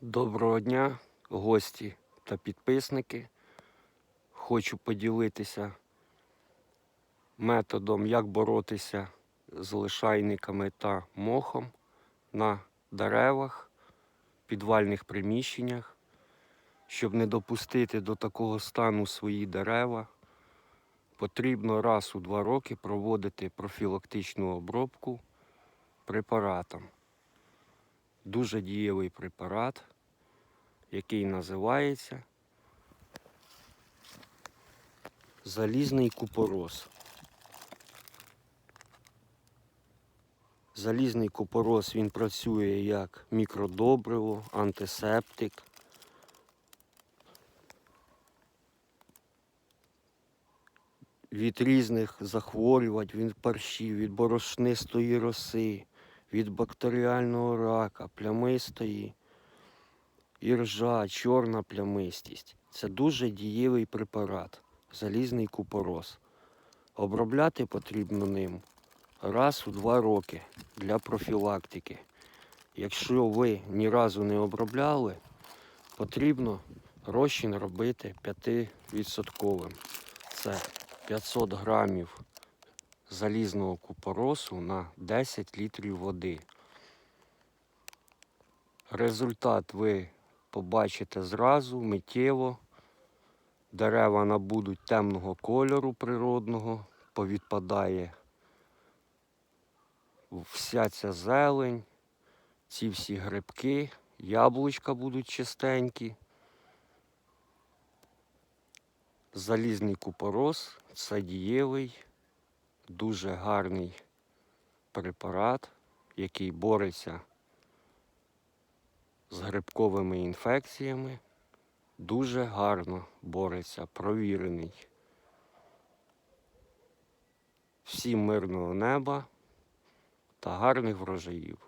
Доброго дня, гості та підписники. Хочу поділитися методом, як боротися з лишайниками та мохом на деревах, підвальних приміщеннях, щоб не допустити до такого стану свої дерева. Потрібно раз у два роки проводити профілактичну обробку препаратом. Дуже дієвий препарат, який називається залізний купорос. Залізний купорос він працює як мікродобриво, антисептик. Від різних захворювань, від паршів, від борошнистої роси, від бактеріального рака, плямистої, іржа, чорна плямистість. Це дуже дієвий препарат, залізний купорос. Обробляти потрібно ним раз у два роки для профілактики. Якщо ви ні разу не обробляли, потрібно розчин робити 5%. Це 500 грамів залізного купоросу на 10 літрів води. Результат ви побачите зразу, миттєво. Дерева набудуть темного кольору природного, повідпадає вся ця зелень, ці всі грибки, яблучка будуть чистенькі. Залізний купорос це дієвий, дуже гарний препарат, який бореться з грибковими інфекціями. Дуже гарно бореться, провірений. Всім мирного неба та гарних врожаїв.